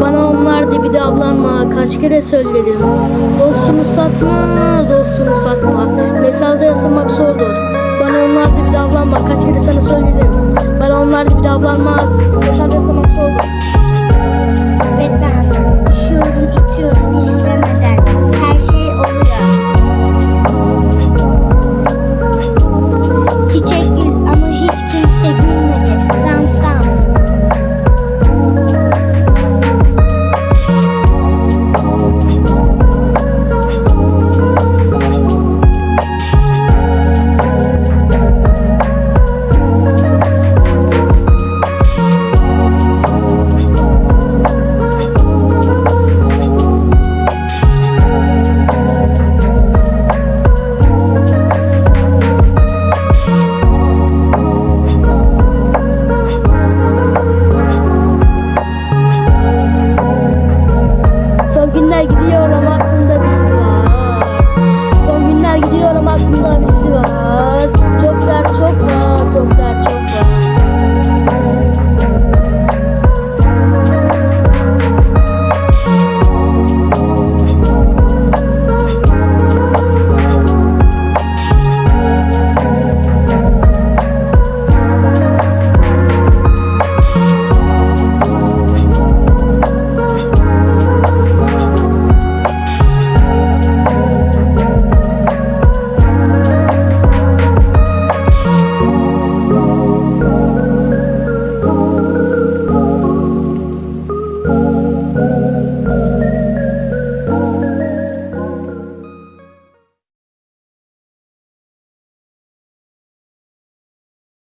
Bana onlar dibi de kaç kere söyledim. Dostunu satma, dostunu satma. Mesajda yaşamak zordur. Bana onlar dibi de kaç kere sana söyledim. Bana onlar dibi de